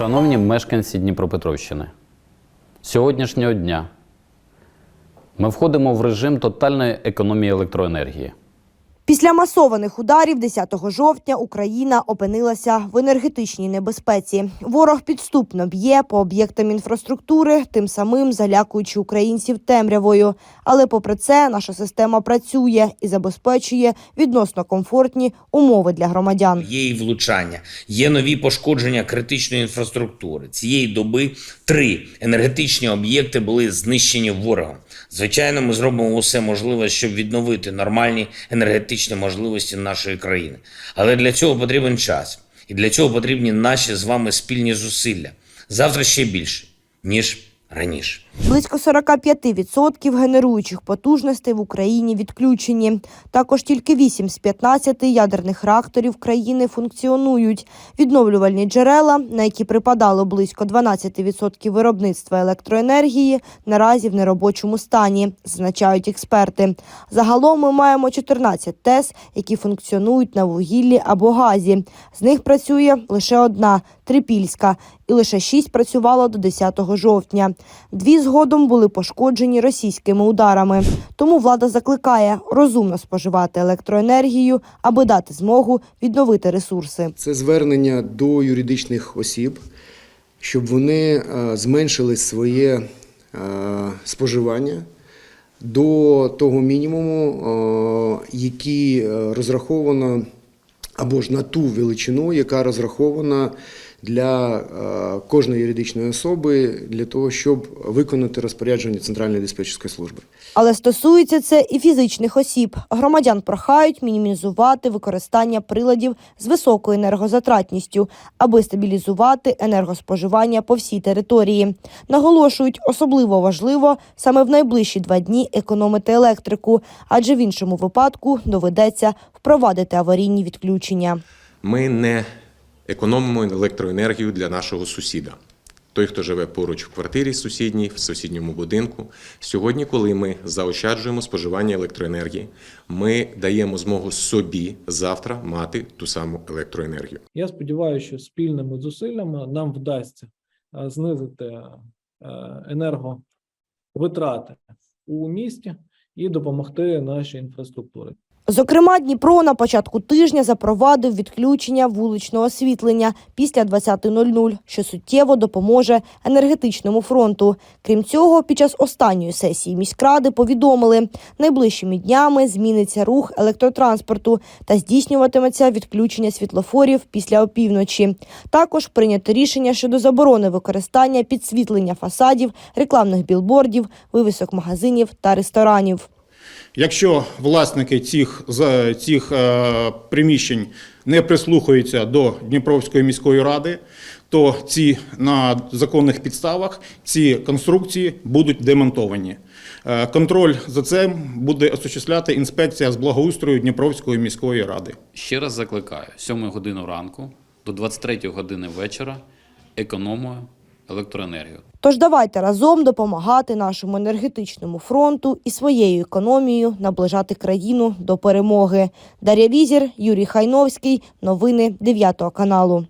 Шановні мешканці Дніпропетровщини, сьогоднішнього дня ми входимо в режим тотальної економії електроенергії. Після масованих ударів 10 жовтня Україна опинилася в енергетичній небезпеці. Ворог підступно б'є по об'єктам інфраструктури, тим самим залякуючи українців темрявою. Але попри це, наша система працює і забезпечує відносно комфортні умови для громадян. Є і влучання, є нові пошкодження критичної інфраструктури. Цієї доби три енергетичні об'єкти були знищені ворогом. Звичайно, ми зробимо усе можливе, щоб відновити нормальні енергетичні можливості нашої країни. Але для цього потрібен час, і для цього потрібні наші з вами спільні зусилля. Завтра ще більше, ніж раніше. Близько 45% генеруючих потужностей в Україні відключені. Також тільки 8 з 15 ядерних реакторів країни функціонують. Відновлювальні джерела, на які припадало близько 12% виробництва електроенергії, наразі в неробочому стані, зазначають експерти. Загалом ми маємо 14 ТЕС, які функціонують на вугіллі або газі. З них працює лише одна Трипільська, і лише шість працювало до 10 жовтня. Дві згодом були пошкоджені російськими ударами. Тому влада закликає розумно споживати електроенергію, аби дати змогу відновити ресурси. Це звернення до юридичних осіб, щоб вони е, зменшили своє е, споживання до того мінімуму, е, який розраховано або ж на ту величину, яка розрахована для е, кожної юридичної особи для того, щоб виконати розпорядження Центральної диспетчерської служби. Але стосується це і фізичних осіб. Громадян прохають мінімізувати використання приладів з високою енергозатратністю, аби стабілізувати енергоспоживання по всій території. Наголошують, особливо важливо саме в найближчі два дні економити електрику, адже в іншому випадку доведеться впровадити аварійні відключення. Ми не економимо електроенергію для нашого сусіда. Той, хто живе поруч в квартирі сусідній, в сусідньому будинку. Сьогодні, коли ми заощаджуємо споживання електроенергії, ми даємо змогу собі завтра мати ту саму електроенергію. Я сподіваюся, що спільними зусиллями нам вдасться е, знизити е, енерговитрати у місті і допомогти нашій інфраструктурі. Зокрема, Дніпро на початку тижня запровадив відключення вуличного освітлення після 20.00, що суттєво допоможе енергетичному фронту. Крім цього, під час останньої сесії міськради повідомили, найближчими днями зміниться рух електротранспорту та здійснюватиметься відключення світлофорів після опівночі. Також прийнято рішення щодо заборони використання підсвітлення фасадів, рекламних білбордів, вивісок магазинів та ресторанів. Якщо власники цих, цих е, приміщень не прислухаються до Дніпровської міської ради, то ці на законних підставах ці конструкції будуть демонтовані. Е, Контроль за це буде осуществляти інспекція з благоустрою Дніпровської міської ради. Ще раз закликаю: 7 години ранку до 23 години вечора економую електроенергію. Тож давайте разом допомагати нашому енергетичному фронту і своєю економією наближати країну до перемоги. Дар'я Візір, Юрій Хайновський. Новини 9 каналу.